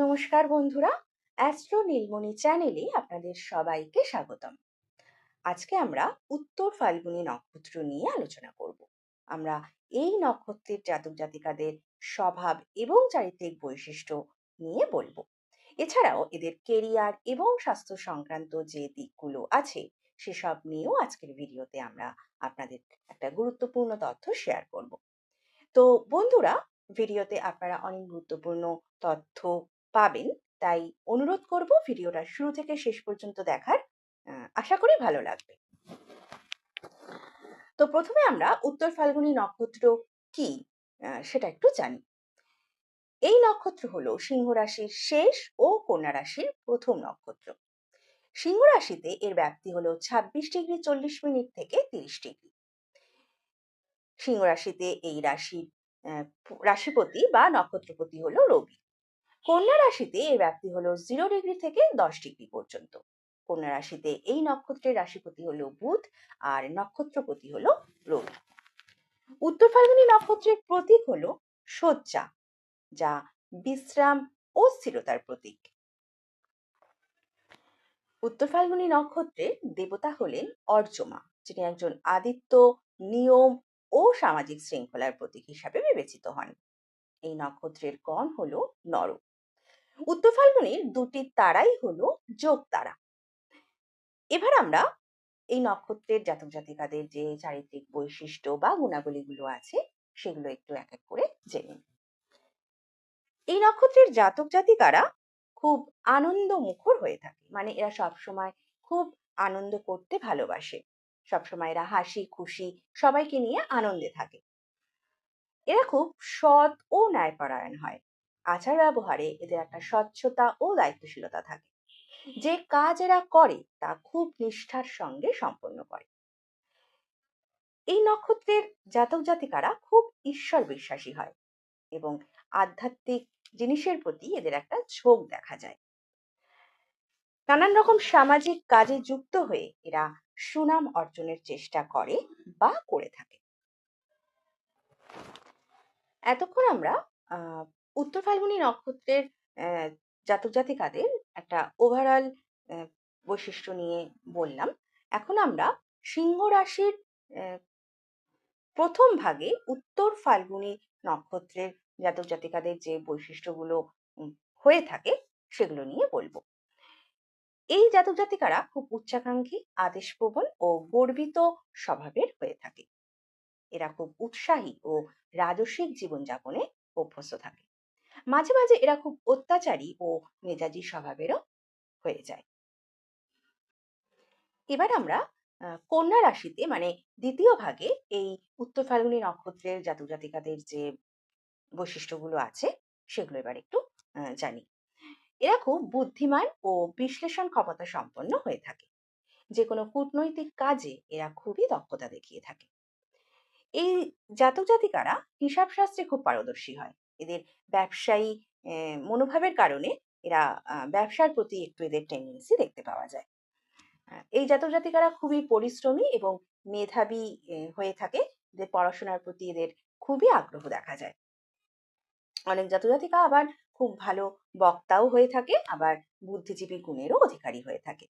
নমস্কার বন্ধুরা অ্যাস্ট্রো নীলমণি চ্যানেলে আপনাদের সবাইকে স্বাগতম। আজকে আমরা উত্তর ফাল্গুনী নক্ষত্র নিয়ে আলোচনা করব। আমরা এই নক্ষত্রের জাতক জাতিকাদের স্বভাব এবং চারিত্রিক বৈশিষ্ট্য নিয়ে বলব। এছাড়াও এদের কেরিয়ার এবং স্বাস্থ্য সংক্রান্ত যে দিকগুলো আছে, সেসব নিয়েও আজকের ভিডিওতে আমরা আপনাদের একটা গুরুত্বপূর্ণ তথ্য শেয়ার করব। তো বন্ধুরা, ভিডিওতে আপনারা অনেক গুরুত্বপূর্ণ তথ্য পাবেন। তাই অনুরোধ করব ভিডিওটা শুরু থেকে শেষ পর্যন্ত দেখার। আশা করি ভালো লাগবে। তো প্রথমে আমরা উত্তর ফাল্গুনী নক্ষত্র কি? সেটা একটু জানি। এই নক্ষত্র হলো সিংহ রাশির শেষ ও কন্যা রাশির প্রথম নক্ষত্র। সিংহ রাশিতে এর ব্যাপ্তি হলো ছাব্বিশ ডিগ্রি চল্লিশ মিনিট থেকে তিরিশ ডিগ্রি। সিংহ রাশিতে এই রাশির রাশিপতি বা নক্ষত্রপতি হলো রবি। কন্যা রাশিতে এর ব্যাপ্তি হলো জিরো ডিগ্রি থেকে দশ ডিগ্রি পর্যন্ত। কন্যা রাশিতে এই নক্ষত্রের রাশিপতি হলো বুধ আর নক্ষত্রপতি হলো রবি। উত্তর ফাল্গুনী নক্ষত্রের প্রতীক হলো শয্যা, যা বিশ্রাম ও স্থিরতার প্রতীক। উত্তর ফাল্গুনী নক্ষত্রের দেবতা হলেন অর্জমা যিনি একজন আদিত্য, নিয়ম ও সামাজিক শৃঙ্খলার প্রতীক হিসাবে বিবেচিত হন। এই নক্ষত্রের গণ হলো নর উত্তর ফাল্গুনির দুটি তারাই হলো যোগ তারা। এবার আমরা এই নক্ষত্রের জাতক জাতিকাদের যে চারিত্রিক বৈশিষ্ট্য বা গুণাবলীগুলো আছে, সেগুলো একটু এক এক করে জেনে এই নক্ষত্রের জাতক জাতিকারা খুব আনন্দ মুখর হয়ে থাকে। মানে এরা সবসময় খুব আনন্দ করতে ভালোবাসে। সবসময় এরা হাসি, খুশি, সবাইকে নিয়ে আনন্দে থাকে। এরা খুব সৎ ও ন্যায়পরায়ণ হয়। আচার ব্যবহারে এদের একটা স্বচ্ছতা ও দায়িত্বশীলতা থাকে। যে কাজ এরা করে তা খুব নিষ্ঠার সঙ্গে সম্পন্ন করে। এই নক্ষত্রের জাতক জাতিকারা খুব ঈশ্বর বিশ্বাসী হয় এবং আধ্যাত্মিক জিনিসের প্রতি এদের একটা ঝোঁক দেখা যায়। নানান রকম সামাজিক কাজে যুক্ত হয়ে এরা সুনাম অর্জনের চেষ্টা করে বা করে থাকে। এতক্ষণ আমরা উত্তর ফাল্গুনী নক্ষত্রের জাতক জাতিকাদের একটা ওভারঅল বৈশিষ্ট্য নিয়ে বললাম। এখন আমরা সিংহ রাশির প্রথম ভাগে উত্তর ফাল্গুনী নক্ষত্রের জাতক জাতিকাদের যে বৈশিষ্ট্যগুলো হয়ে থাকে সেগুলো নিয়ে বলব। এই জাতক জাতিকারা খুব উচ্চাকাঙ্ক্ষী, আদেশপ্রবণ ও গর্বিত স্বভাবের হয়ে থাকে। এরা খুব উৎসাহী ও রাজসিক জীবনযাপনে অভ্যস্ত থাকে। মাঝে মাঝে এরা খুব অত্যাচারী ও মেজাজি স্বভাবেরও হয়ে যায়। এবার আমরা কন্যা রাশিতে মানে দ্বিতীয় ভাগে এই উত্তর ফাল্গুনী নক্ষত্রের জাতক জাতিকাদের যে বৈশিষ্ট্যগুলো আছে, সেগুলো এবার একটু জানি। এরা খুব বুদ্ধিমান ও বিশ্লেষণ ক্ষমতা সম্পন্ন হয়ে থাকে। যে কোনো কূটনৈতিক কাজে এরা খুবই দক্ষতা দেখিয়ে থাকে। এই জাতক জাতিকারা হিসাব শাস্ত্রে খুব পারদর্শী হয়। এদের ব্যবসায়ী মনোভাবের কারণে এরা ব্যবসার প্রতি একটু এদের টেন্ডেন্সি দেখতে পাওয়া যায়। এই জাতক জাতিকারা খুবই পরিশ্রমী এবং মেধাবী হয়ে থাকে। এদের পড়াশোনার প্রতি এদের খুবই আগ্রহ দেখা যায়। অনেক জাতক জাতিকা আবার খুব ভালো বক্তাও হয়ে থাকে আবার বুদ্ধিজীবী গুণেরও অধিকারী হয়ে থাকে।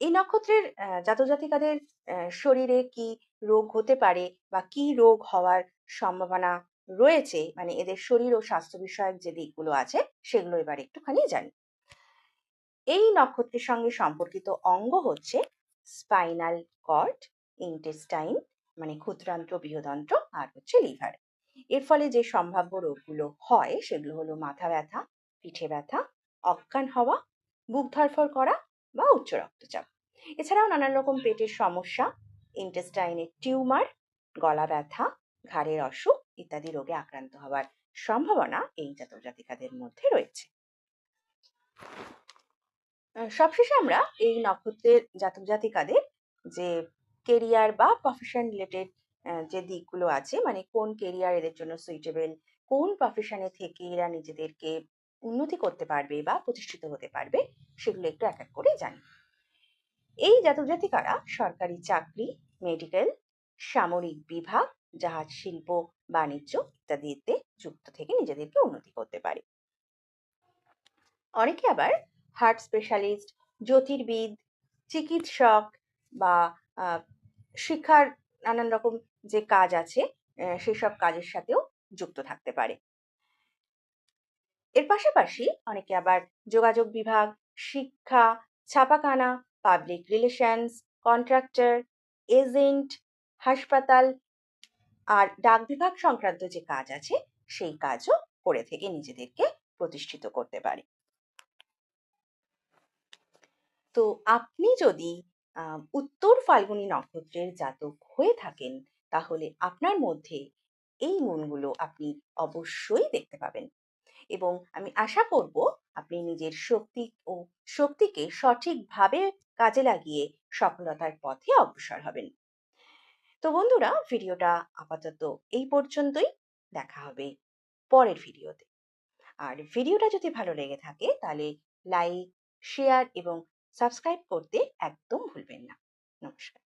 এই নক্ষত্রের আহ, জাতক জাতিকাদের আহ, শরীরে কি রোগ হতে পারে বা কি রোগ হওয়ার সম্ভাবনা রয়েছে মানে এদের শরীর ও স্বাস্থ্য বিষয়ক যে দিকগুলো আছে, সেগুলো এবার একটুখানি জানি। এই নক্ষত্রের সঙ্গে সম্পর্কিত অঙ্গ হচ্ছে স্পাইনাল কর্ড ইন্টেস্টাইন মানে ক্ষুদ্রান্ত্র, বৃহদন্ত্র আর হচ্ছে লিভার এর ফলে যে সম্ভাব্য রোগগুলো হয়, সেগুলো হলো মাথা ব্যথা, পিঠে ব্যথা, অজ্ঞান হওয়া, বুক ধরফর করা বা উচ্চ রক্তচাপ। এছাড়াও নানান রকম পেটের সমস্যা ইন্টেস্টাইনের টিউমার, গলা ব্যথা, ঘাড়ের অসুখ ইত্যাদি রোগে আক্রান্ত হওয়ার সম্ভাবনা এই জাতক জাতিকাদের মধ্যে রয়েছে। সবশেষে আমরা এই নক্ষত্রের জাতক জাতিকাদের যে কেরিয়ার বা প্রফেশন রিলেটেড যে দিকগুলো আছে মানে কোন কেরিয়ার এদের জন্য সুইটেবল কোন প্রফেশনে থেকে এরা নিজেদেরকে উন্নতি করতে পারবে বা প্রতিষ্ঠিত হতে পারবে, সেগুলো একটু এক এক করে জানি। এই জাতক জাতিকারা সরকারি চাকরি মেডিকেল সামরিক বিভাগ, জাহাজ শিল্প বাণিজ্য ইত্যাদিতে যুক্ত থেকে নিজেদেরকে উন্নতি করতে পারে। অনেকে আবার হার্ট স্পেশালিস্ট জ্যোতির্বিদ, চিকিৎসক বা শিক্ষার নানান রকম যে কাজ আছে সেসব কাজের সাথেও যুক্ত থাকতে পারে। এর পাশাপাশি অনেকে আবার যোগাযোগ বিভাগ, শিক্ষা, ছাপাখানা পাবলিক রিলেশনস কন্ট্রাক্টর এজেন্ট হাসপাতাল আর ডাক বিভাগ সংক্রান্ত যে কাজ আছে, সেই কাজও করে থেকে নিজেদেরকে প্রতিষ্ঠিত করতে পারে। তো আপনি যদি উত্তর ফাল্গুনী নক্ষত্রের জাতক হয়ে থাকেন, তাহলে আপনার মধ্যে এই গুণগুলো আপনি অবশ্যই দেখতে পাবেন। এবং আমি আশা করব আপনি নিজের শক্তি ও শক্তিকে সঠিকভাবে কাজে লাগিয়ে সফলতার পথে অগ্রসর হবেন। তো বন্ধুরা, ভিডিওটা আপাতত এই পর্যন্তই। দেখা হবে পরের ভিডিওতে। আর ভিডিওটা যদি ভালো লেগে থাকে, তাহলে লাইক, শেয়ার এবং সাবস্ক্রাইব করতে একদম ভুলবেন না। নমস্কার।